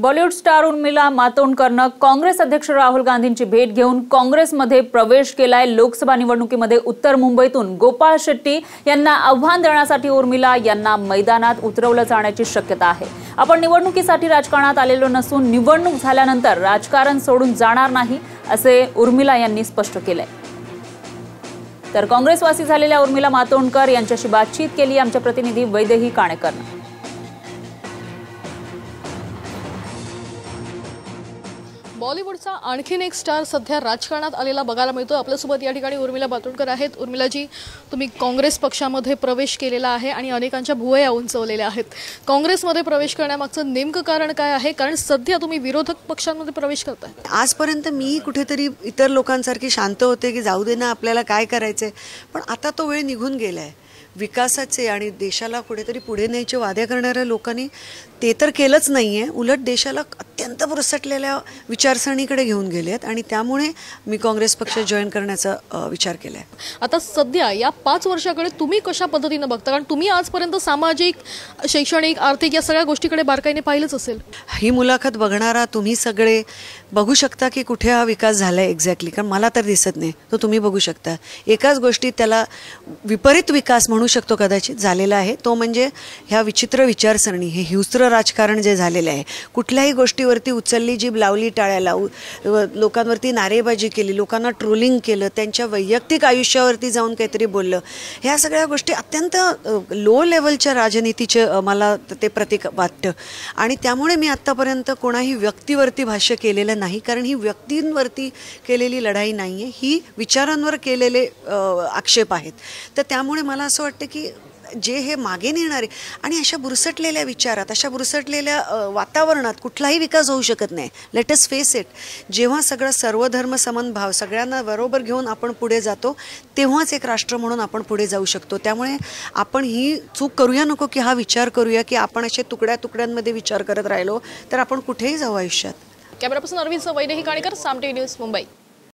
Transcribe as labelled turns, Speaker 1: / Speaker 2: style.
Speaker 1: Bollywood star Urmila मातोंडकरनं काँग्रेस अध्यक्ष राहुल गांधींची भेट घेऊन काँग्रेसमध्ये प्रवेश केलाय. लोकसभा निवडणुकीमध्ये उत्तर मुंबईतून गोपाळ शेट्टी यांना आव्हान देण्यासाठी उर्मिला यांना मैदानात उतरवलं जाण्याची शक्यता आहे. आपण निवडणुकीसाठी राजकारणात आलेलो नसून निवडणूक झाल्यानंतर राजकारण सोडून जाणार नाही असे उर्मिला यांनी स्पष्ट केलंय. तर काँग्रेसवासी झालेल्या उर्मिला मातोंडकर यांच्याशी बातचीत केली. आमच्या प्रतिनिधी वैदेही काणेकरनं.
Speaker 2: बॉलिवूडचा आणखीन एक स्टार सध्या राजकारणात आलेला बघायला मिळतो आपल्यासोबत या ठिकाणी उर्मिला बातोडकर आहेत. उर्मिलाजी तुम्ही काँग्रेस पक्षामध्ये प्रवेश केलेला आहे आणि अनेकांच्या भुवया उंचवलेल्या आहेत. काँग्रेसमध्ये प्रवेश करण्यामागचं नेमकं कारण काय आहे? कारण सध्या तुम्ही विरोधक पक्षांमध्ये प्रवेश करताय.
Speaker 3: आजपर्यंत मी कुठेतरी इतर लोकांसारखी शांत होते की जाऊ दे ना आपल्याला काय करायचंय? पण आता तो वेळ निघून गेलाय. विकासाचे आणि देशाला कुठेतरी पुढे न्यायचे वादे करणाऱ्या लोकांनी ते तर केलंच नाही आहे उलट देशाला अत्यंत पुरसटलेल्या विचारसरणीकडे घेऊन गेले आहेत आणि त्यामुळे मी काँग्रेस पक्ष जॉईन करण्याचा विचार केला आहे
Speaker 2: आता सध्या या पाच वर्षाकडे तुम्ही कशा पद्धतीनं बघता? कारण तुम्ही आजपर्यंत सामाजिक शैक्षणिक आर्थिक या सगळ्या गोष्टीकडे बारकाईने पाहिलंच असेल.
Speaker 3: ही मुलाखत बघणारा तुम्ही सगळे बघू शकता की कुठे हा विकास झाला आहे एक्झॅक्टली कारण मला तर दिसत नाही. तो तुम्ही बघू शकता. एकाच गोष्टीत त्याला विपरीत विकास म्हणू शकतो कदाचित झालेला आहे. तो म्हणजे ह्या विचित्र विचारसरणी हे हिंस्त्र राजकारण जे झालेलं आहे. कुठल्याही गोष्टीवरती उचलली जीभ लावली टाळ्याला. लोकांवरती नारेबाजी केली लोकांना ट्रोलिंग केलं त्यांच्या वैयक्तिक आयुष्यावरती जाऊन काहीतरी बोललं. ह्या सगळ्या गोष्टी अत्यंत लो लेवलच्या राजनीतीचे मला ते प्रतीक वाटतं. आणि त्यामुळे मी आत्तापर्यंत कोणाही व्यक्तीवरती भाष्य केलेलं नाही. कारण ही व्यक्तींवरती केलेली लढाई नाही आहे ही विचारांवर केलेले आक्षेप आहेत. तर त्यामुळे मला असं वाटतं वाटतं की जे हे मागे नेणारे आणि अशा बुरसटलेल्या विचारात अशा बुरसटलेल्या वातावरणात कुठलाही विकास होऊ शकत नाही. लेटस फेस इट जेव्हा सगळं सर्वधर्म समनभाव सगळ्यांना बरोबर घेऊन आपण पुढे जातो तेव्हाच एक राष्ट्र म्हणून आपण पुढे जाऊ शकतो. त्यामुळे आपण ही चूक करूया नको की हा विचार करूया की आपण असे तुकड्या तुकड्यांमध्ये विचार करत राहिलो तर आपण कुठेही जाऊ आयुष्यात.
Speaker 2: कॅमेरापासून अरविंद वैदेही काणेकर साम टी न्यूज मुंबई.